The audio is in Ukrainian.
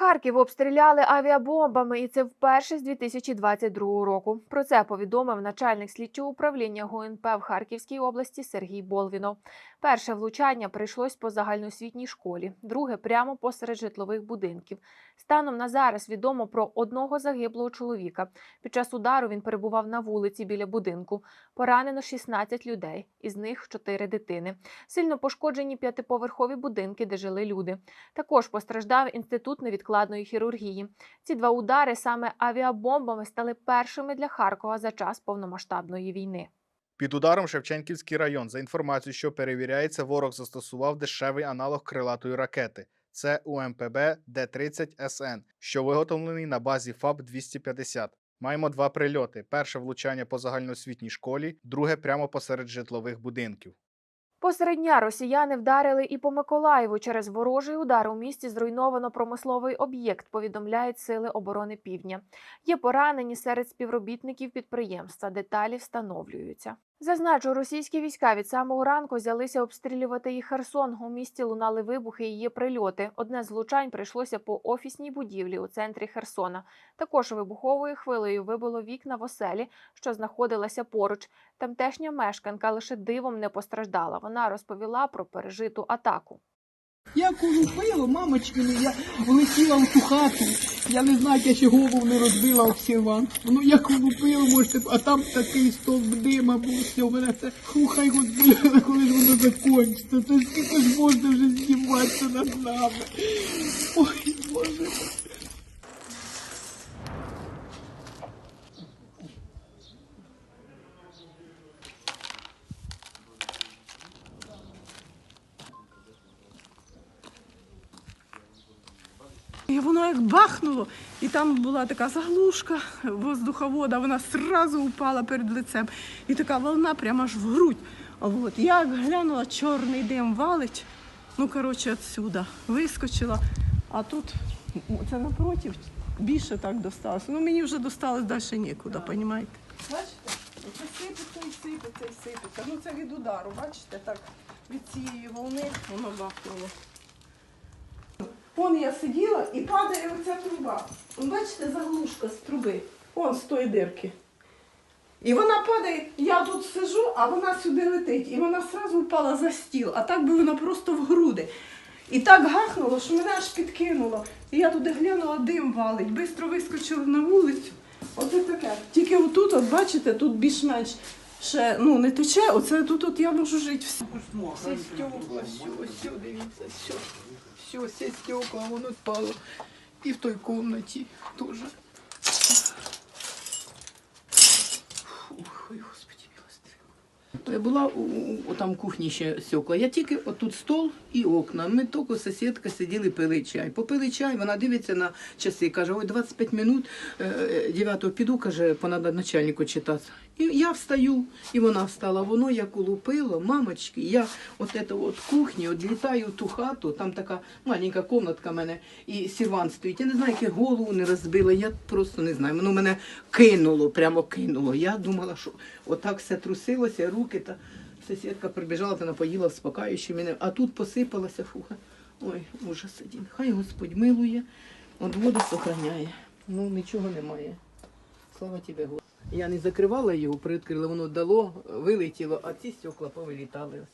Харків обстріляли авіабомбами, і це вперше з 2022 року. Про це повідомив начальник слідчого управління ГУНП в Харківській області Сергій Болвінов. Перше влучання прийшлось по загальноосвітній школі, друге прямо посеред житлових будинків. Станом на зараз відомо про одного загиблого чоловіка. Під час удару він перебував на вулиці біля будинку. Поранено 16 людей, із них 4 дитини. Сильно пошкоджені п'ятиповерхові будинки, де жили люди. Також постраждав інститут невідкладної хірургії. Ці два удари саме авіабомбами стали першими для Харкова за час повномасштабної війни. Під ударом Шевченківський район. За інформацією, що перевіряється, ворог застосував дешевий аналог крилатої ракети. Це УМПБ Д-30 СН, що виготовлений на базі ФАБ 250. Маємо два прильоти: перше влучання по загальноосвітній школі, друге прямо посеред житлових будинків. Посеред дня росіяни вдарили і по Миколаєву. Через ворожий удар у місті зруйновано промисловий об'єкт, повідомляють сили оборони Півдня. Є поранені серед співробітників підприємства. Деталі встановлюються. Зазначу, російські війська від самого ранку взялися обстрілювати і Херсон. У місті лунали вибухи і є прильоти. Одне з влучань прийшлося по офісній будівлі у центрі Херсона. Також вибуховою хвилею вибило вікна в оселі, що знаходилася поруч. Тамтешня мешканка лише дивом не постраждала. Вона розповіла про пережиту атаку. Я колупила, мамочки, ну, я влетіла в ту хату. Я не знаю, я ще голову не розбила об сервант. Ну я колупила, можете, а там такий стовп дима був, все, мене це, хухай господи, коли ж воно закінчиться. Це скільки ж можна вже зніматися над нами. Ой, Боже. І воно як бахнуло, і там була така заглушка воздуховода, вона сразу упала перед лицем. І така волна прямо аж в грудь. От я як глянула, чорний дим валить. Ну, коротше, отсюда вискочила. А тут це напротив більше так досталося. Ну мені вже досталось далі нікуди, розумієте? Бачите? Оце сипеться і сипеться і сипеться. Ну це від удару, бачите, так від цієї волни воно бахнуло. Вон я сиділа і падає оця труба. Бачите, заглушка з труби. Он з тої дирки. І вона падає, я тут сижу, а вона сюди летить. І вона одразу впала за стіл, а так би вона просто в груди. І так гахнуло, що мене аж підкинуло. І я туди глянула, дим валить. Бистро вискочила на вулицю. Оце таке. Тільки отут, от бачите, тут більш-менш ще ну, не тече, оце тут от я можу жити. Все все, все, дивіться, все. Все, все стекла, воно впало. І в той комнаті теж. Фух, милостивий. Була у, у там кухні ще стекла. Я тільки отут стол і окна. Ми тільки сусідка сиділи, пили чай. Попили чай, вона дивиться на часи, каже, ой, 25 минут, 9 піду, каже, понадо начальнику читати. І я встаю, і вона встала. Воно як улупило, мамочки, я от це от кухні, от літаю в ту хату, там така маленька комнатка в мене, і сіван стоїть. Я не знаю, як я голову не розбила, я просто не знаю. Воно мене кинуло, прямо кинуло. Я думала, що отак все трусилося, руки та сусідка прибіжала та напоїла, вспокаюючи мене, а тут посипалася фуха. Ой, ужас один. Хай Господь милує, от воду сохраняє. Ну, нічого немає. Слава тебе, Господи. Я не закривала його, приоткрила, воно дало, вилетіло, а ці стекла повилітали.